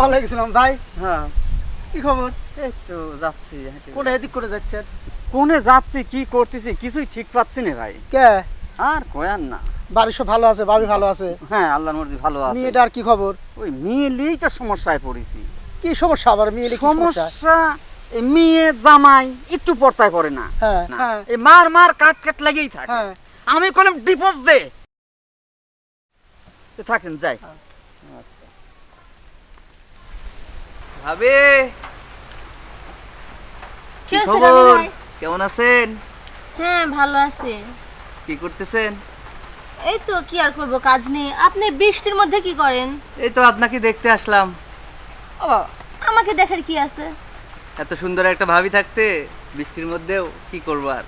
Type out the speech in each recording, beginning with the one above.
ভালো গেছিলাম ভাই। হ্যাঁ। কি খবর? এই তো যাচ্ছি। কোনটা এদিক করে যাচ্ছেন? কোনে যাচ্ছি কি করতেছি কিছুই ঠিক পাচ্ছি না ভাই। কে? আর কয়ান না। সব ভালো আছে ভালো আছে? হ্যাঁ আল্লাহর মর্জি ভালো আছে। মেয়েটার কি খবর? ওই মেয়েলেই তো সমস্যায় পড়েছি। কি সমস্যা আবার মেয়ে সমস্যা? মেয়ে জামাই একটু পর্তায় পড়ে না। হ্যাঁ হ্যাঁ। এই মার মার কাট কাট লাগেই থাকে। হ্যাঁ। আমি কলম ডিপোজ দে। থাকেন যাই। হ্যাঁ। ভাবি। কি কি খবর? কেমন আছেন? হ্যাঁ ভালো আছে। কি করতেছেন? এই তো কি আর করব কাজ নেই। আপনি বৃষ্টির মধ্যে কি করেন? এই তো আপনাকে দেখতে আসলাম। ও আমাকে দেখার কি আছে? এত সুন্দর একটা ভাবি থাকতে বৃষ্টির মধ্যেও কি করব আর?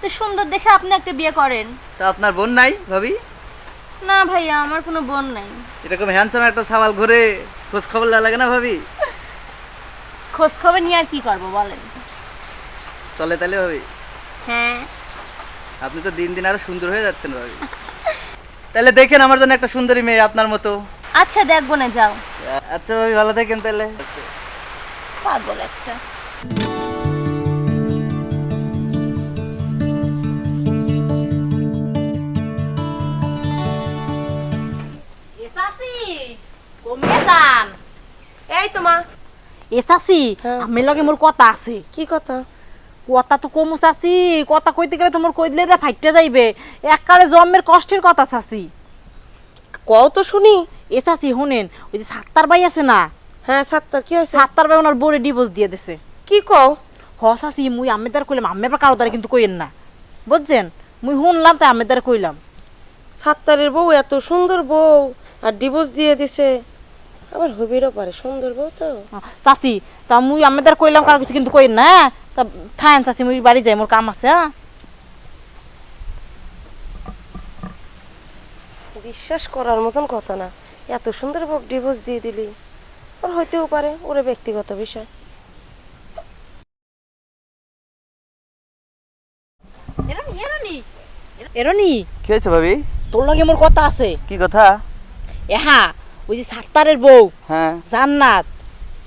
তো সুন্দর দেখে আপনি একটা বিয়ে করেন। তা আপনার বোন নাই ভাবি? না ভাইয়া আমার কোনো বোন নাই। এরকম হ্যান্ডসাম একটা সাওয়াল ঘুরে খোঁজ খবর লাগে না ভাবি? খোঁজ খবর নিয়ে আর কি করব বলেন? চলে তাহলে ভাবি। হ্যাঁ। আপনি তো দিন দিন আরও সুন্দর হয়ে যাচ্ছেন ভাবি। তাহলে দেখেন আমার জন্য একটা সুন্দরী মেয়ে আপনার মতো। আচ্ছা দেখব না যাও। আচ্ছা ভাবি ভালো থাকেন তাহলে পাগল একটা। এসাসি হ্যাঁ। আমি লগে মোর কথা আছে। কি কথা? কথা তো কমু চাচি কথা কইতে গেলে তোমার কই দিলে যে ফাইটে যাইবে। এককালে জন্মের কষ্টের কথা চাচি। কও তো শুনি এসাসি শুনেন ওই যে সাত্তার ভাই আছে না? হ্যাঁ সাত্তার কি হয়েছে? সাত্তার ভাই ওনার বউরে ডিভোর্স দিয়ে দিছে। কি কও? হ চাচি মুই আমেদার কইলাম আমি আবার কারও দ্বারা কিন্তু কইেন না। বুঝছেন? মুই শুনলাম তাই আমেদার কইলাম। সাত্তারের বউ এত সুন্দর বউ আর ডিভোর্স দিয়ে দিছে। আবার হবিরও পারে সুন্দর বউ তো। চাচি তা মুই আমেদার কইলাম কারও কিছু কিন্তু কইেন না হ্যাঁ? তা চাচি মুই বাড়ি যাই মোর কাম আছে হ্যাঁ? বিশ্বাস করার মতন কথা না। এত সুন্দর বউ ডিভোর্স দিয়ে দিলি। আর হইতেও পারে ওরে ব্যক্তিগত বিষয়। এরনি এরনি এরনি। কি হয়েছে ভাবি? তোর লগে মোর কথা আছে। কি কথা? এহা ওই যে সাত্তারের বউ। হ্যাঁ। জান্নাত।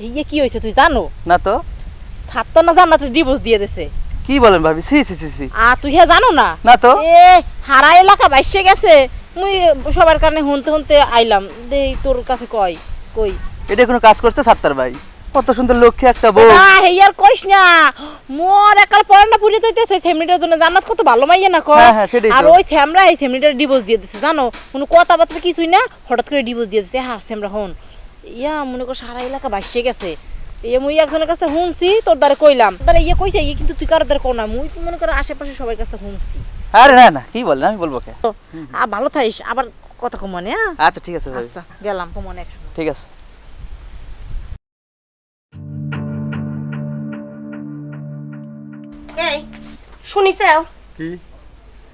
ইয়ে কি হয়েছে তুই জানো? না তো। সাত্তার না জান্নাতের ডিভোর্স দিয়ে দিছে। কি বলেন ভাবি? সি সি সি সি আ তুই হ্যাঁ জানো না? না তো। এ হারা এলাকা বাইসে গেছে। মুই সবার কারণে হুনতে হুনতে আইলাম। দেই তোর কাছে কই কই? এটা কোনো কাজ করছে সাত্তার ভাই? কত সুন্দর লক্ষ্মী একটা বউ। না হেয়ার কইস না। মোর একাল পড়ানা সেমনিটার জন্য। জান্নাত কত ভালো মাইয়া না কয়? হ্যাঁ, হ্যাঁ, সেটাই আর ওই সেমরা এই সেমনিটার ডিভোর্স দিয়ে দিছে জানো? কোনো কথাবার্তা কিছুই না হঠাৎ করে ডিভোর্স দিয়ে দিছে। হ্যাঁ সেমরা হন। ইয়া মনে কর সারা এলাকা বাইসে গেছে। ইয়ে মুই একজনের কাছে শুনছি তোর দ্বারা কইলাম। তারা ইয়ে কইছে ইয়ে কিন্তু তুই কারোর দ্বারা কো না। মুই মনে কর আশেপাশে সবার কাছে শুনছি আরে না না কি বলেন আমি বলব কে? আ ভালো থাকিস আবার কথা কমনে হ্যাঁ? আচ্ছা ঠিক আছে আচ্ছা গেলাম কমনে একসময় ঠিক আছে। শুনিস কি?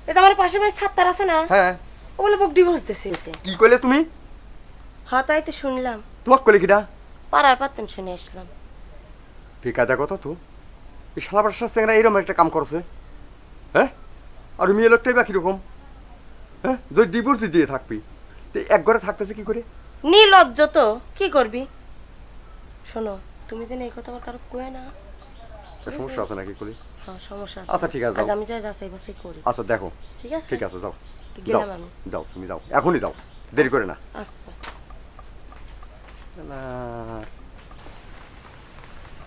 এটা আমার পাশের বাড়ির সাত্তার আছে না হ্যাঁ। ও বলে বউ ডিভোর্স দিছে কি কইলে তুমি? হ্যাঁ তাই তো শুনলাম। তোমাক কইলে কিটা পাড়ার পাতেন শুনে আসলাম। ফিকা দেখো তো? তো এই শালা বাসার চেংরা এইরকম একটা কাম করছে। হ্যাঁ? আর মেয়ে লোকটাই বা কীরকম? হ্যাঁ? যদি ডিভোর্স দিয়ে থাকবি তো এক ঘরে থাকতেছে কি করে? নির্লজ্জ তো কি করবি? শোনো তুমি যেন এই কথা আমার কারও কয়ে না। তা সমস্যা আছে নাকি হ্যাঁ সমস্যা আছে। আচ্ছা, ঠিক আছে, যাও। আগামী যাই যাচাই বাছাই করি। আচ্ছা দেখো। ঠিক আছে? ঠিক আছে যাও। যাও গেলাম আমি। যাও তুমি যাও। এখনই যাও। দেরি করে না। আচ্ছা।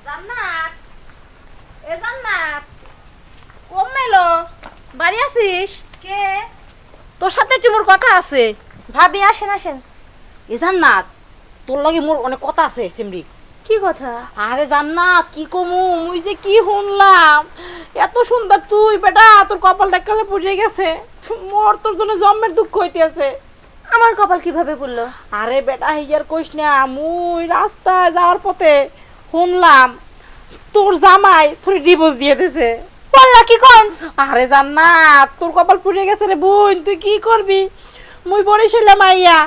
জান্নাত। এ জান্নাত। কম মেলো। বাড়ি আছিস? কে? তোর সাথে একটু মোর কথা আছে? ভাবি আসেন আসেন। এ জান্নাত। তোর লগে মোর অনেক কথা আছে সিমরি। কি কথা? আরে জান্নাত কি কমু? মুই যে কি শুনলাম? এত সুন্দর তুই বেটা তোর কপাল ডাকালে পড়ে গেছে। মোর তোর জন্য জন্মের দুঃখ হইতেছে। আমার কপাল কীভাবে পড়ল? আরে বেটা হিয়ার কইস না মুই রাস্তায় যাওয়ার পথে শুনলাম তোর জামাই তোর ডিভোর্স দিয়ে দিছে। বললা কি কোন? আরে জান্নাত তোর কপাল পুড়ে গেছে রে বোন তুই কি করবি? মুই বলেছিলাম আইয়া।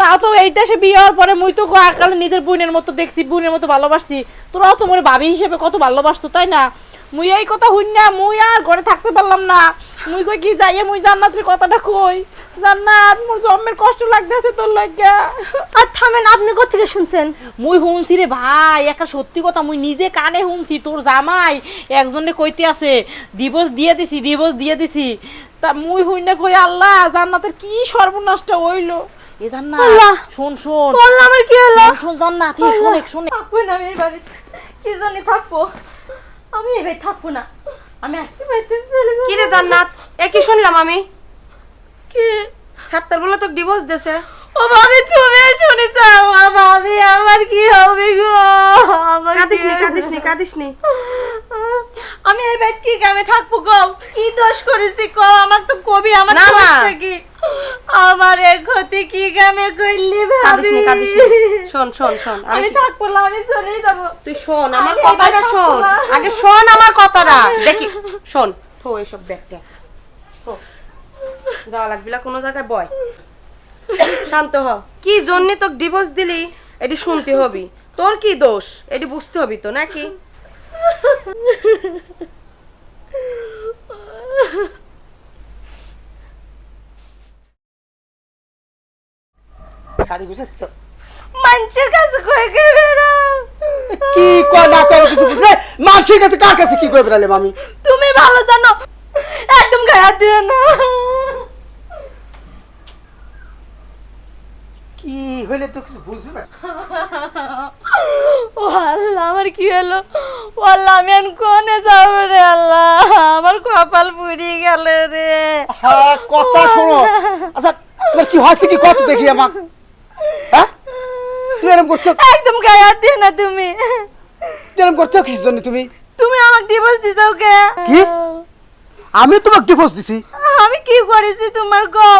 তাও তো এই দেশে বিয়ে হওয়ার পরে মুই তো আকালে নিজের বোনের মতো দেখছি বোনের মতো ভালোবাসছি। তোরাও তো মোর ভাবি হিসেবে কত ভালোবাসতো তাই না? মুই এই কথা হইন না মুই আর ঘরে থাকতে পারলাম না। মুই কই কি যাইয়ে মুই জান্নাতের কথাটা কই? জান্নাত মোর জন্মের কষ্ট লাগতেছে তোর লজ্ঞা আর থামেন আপনি কোথেকে শুনছেন? মুই শুনছি রে ভাই একটা সত্যি কথা মুই নিজে কানে শুনছি তোর জামাই একজনে কইতে আছে ডিভোর্স দিয়ে দিছি ডিভোর্স দিয়ে দিছি। তা মুই হই না কই আল্লাহ জান্নাতের কি সর্বনাশটা হইল? এ জান্নাত। আল্লাহ! শোন শোন। বললাম আমার কি হলো? শোন, শোন জান্নাত। এই শোন এক শোন। থাকব না আমি এই বাড়িতে। কি জন্য থাকব। আমি এই বাড়ি থাকব না। আমি আজকে বাড়িতে চলে যাব। কি রে জান্নাত? এ কি শুনলাম আমি? কি? সাত্তার বলে তো ডিভোর্স দেছে ও ভাবি তুমি শুনেছ আমার ভাবি আমার কি হবে গো? আমার কাঁদিস নি কাঁদিস নি কাঁদিস নি আমি এই বাড়িতে কি গ্রামে থাকব গো? কি দোষ করেছি কো আমার তো কবি আমার। কি আমার ক্ষতি কি করলি কাঁদিস ভাবি কাঁদিস নি। শোন শোন শোন আমি থাকব না আমি চলেই যাব। তুই শোন আমার কথাটা শোন। আগে শোন আমার কথাটা। দেখি শোন। থো এসব ব্যাগটা। যাওয়া লাগবি না কোনো জায়গায় বয়। শান্ত হ। কি জন্যে তোকে ডিভোর্স দিলি? এটি শুনতে হবি। তোর কি দোষ? এটি বুঝতে হবি তো নাকি? শাড়ি গুছাচ্ছ মানুষের কাছে কয়ে বেড়াও। কি কয় না কয় কিছু বুঝলে মানুষের কাছে কার কাছে কি বেড়ালে মামি তুমি ভালো জানো একদম গায়ে দিও না। কি হইলে তো কিছু বুঝবে না? ও আল্লাহ আমার কি হলো? ও আল্লাহ আমি এখন কোনে যাব রে আল্লাহ? আমার কপাল পুড়ি গেল রে। হ্যাঁ কথা শোনো। আচ্ছা তোমার কি হয়েছে কি? কত দেখি আমার তুমি এরকম করছ একদম গায়ে হাত দিও না তুমি। এরকম করছ কিসের জন্য তুমি? তুমি আমাকে ডিভোর্স দিছাও কে? কি? আমি তোমাকে ডিভোর্স দিছি। আমি কি করেছি তোমার গো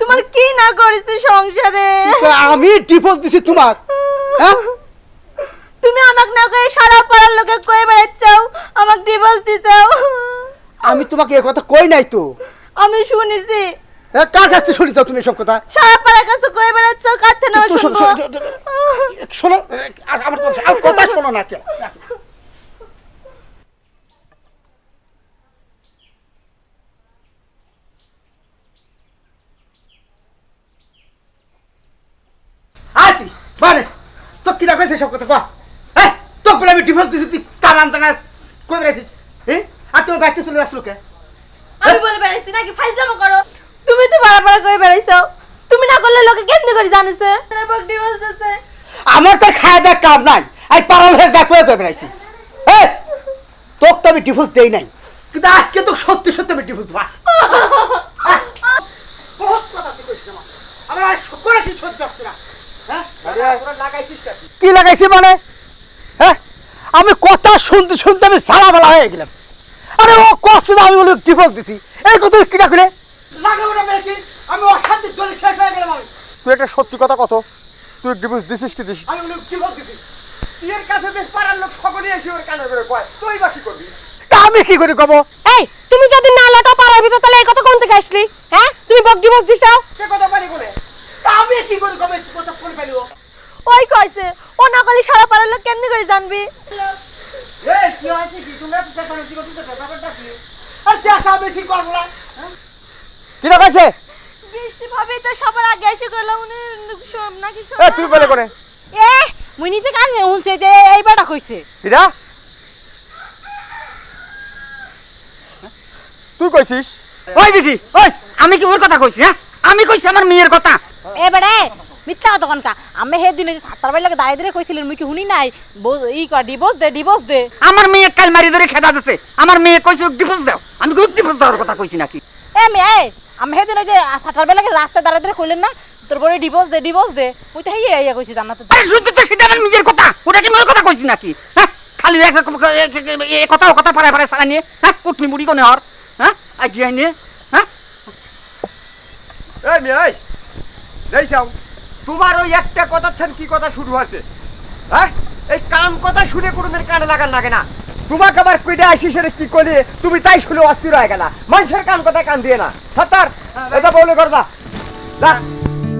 তোমার কি না করেছি সংসারে? আমি ডিভোর্স দিছি তোমাক হ্যাঁ? তুমি আমাকে না কয়ে সারা পাড়ার লোকে কয়ে বেড়াচ্ছাও আমাকে ডিভোর্স দিছাও। আমি তোমাকে এ কথা কই নাই তো? আমি শুনেছি। কার কাছ থেকে শুনি তো তুমি সব কথা? সারা পাড়ার কাছে কয়ে বেড়াচ্ছাও কার থেকে না শুনব শোনো, আমার কথা- শোনো না তুই মানে তো কিনা কইছে সব কথা? কয়া হ্যাঁ তো বলে আমি ডিভোর্স দিছি তুই টানান টানা কই বেড়াইছিস? হ্যাঁ আর তোমার বাইকটা চলে আসলো কে? আমি বলে বেড়াইছি নাকি? ফাইজলামো করো। তুমি তো বেড়াইছো। তুমি না করলে লোকে কেমনি করে জানিছে? ডিভোর্স দিছে আমার তো খায় দাওয়া কাম নাই। আমি পারাল হয়ে যা করে হ্যাঁ তোকে তো আমি ডিভোর্স দেই নাই। কিন্তু আজকে তো সত্যি সত্যি আমি ডিভোর্স দেবো। বহুত কথা তুই কইছিস আমার। আমার আর করে কি সহ্য হচ্ছে না। হ্যাঁ? কি? লাগাইছি মানে? হ্যাঁ? আমি কথা শুনতে শুনতে আমি সালা বেলা হয়ে গেলাম। আরে ও কষ্ট আমি বলে ডিভোর্স দিছি। এই কথা কিটা খুলে লাগাবো না কি? আমি শেষ হয়ে গেলাম আমি। তুই একটা সত্যি কথা কত? তুই ডিভোর্স দিছিস কি দিস আমি বলি ডিভোর্স দিছি তুই এর কাছে দেখ পাড়ার লোক সকলেই এসে ওর কানে করে কয় তুই বা কি করবি? তা আমি কি করে কব? এই তুমি যদি না লটা পারার ভিতর তাহলে এই কথা কোন থেকে আসলি? হ্যাঁ? তুমি বক ডিভোর্স দিছাও? কে কথা পারি বলে তা আমি কি করে কব কি কথা কোন পারিও ওই কইছে ও না করলে সারা পাড়ার লোক কেমনি করে জানবি? এই কি হইছে কি? তোমরা তো সেখানে কি করতে ব্যাপারটা কি? আর সে আসা বেশি করব না কি কইছে? বৃষ্টি তো সবার আগে এসে গেল উনি নাকি এ তুই বলে করে। এ মুই নিজে কানে শুনছে যে এই বেটা কইছে। এরা তুই কইছিস? ওই বিটি ওই আমি কি ওর কথা কইছি হ্যাঁ? আমি কইছি আমার মেয়ের কথা। এ বেড়ে মিথ্যা কথা কনকা। আমি হে দিনে যে সাতটার বেলা দাঁড়িয়ে কইছিলেন মুই কি শুনি নাই? ই কর ডিভোর্স দে ডিভোর্স দে। আমার মেয়ে কাল মারি ধরে খেদা দিছে। আমার মেয়ে কইছে ডিভোর্স দাও। আমি কি ডিভোর্স দেওয়ার কথা কইছি নাকি? এ মে এ আমি যে সাতটার বেলা রাস্তায় দাঁড়িয়ে দাঁড়িয়ে কইলেন না তোর বলে ডিভোর্স দে ডিভোর্স দে মুই তো হেই ইয়া কইছি জান্নাতে আরে শুনতে তো সেটা আমার নিজের কথা ওটা কি মোর কথা কইছি নাকি? হ্যাঁ খালি এক কথা ও কথা পারে পারে সারা নিয়ে হ্যাঁ কুটনি মুড়ি কোনে হর হ্যাঁ আর কি নিয়ে হ্যাঁ। এই মেয়ে এই যাও। তোমার ওই একটা কথা থেন কি কথা শুরু আছে হ্যাঁ এই কান কথা শুনে কোনোদিন কানে লাগান লাগে না। তোমাকে আবার কইটা আসিস রে কি করলে তুমি তাই শুনে অস্থির হয়ে গেলা। মানুষের কান কথা কান দিয়ে না। সত্তর এটা বলে কর দা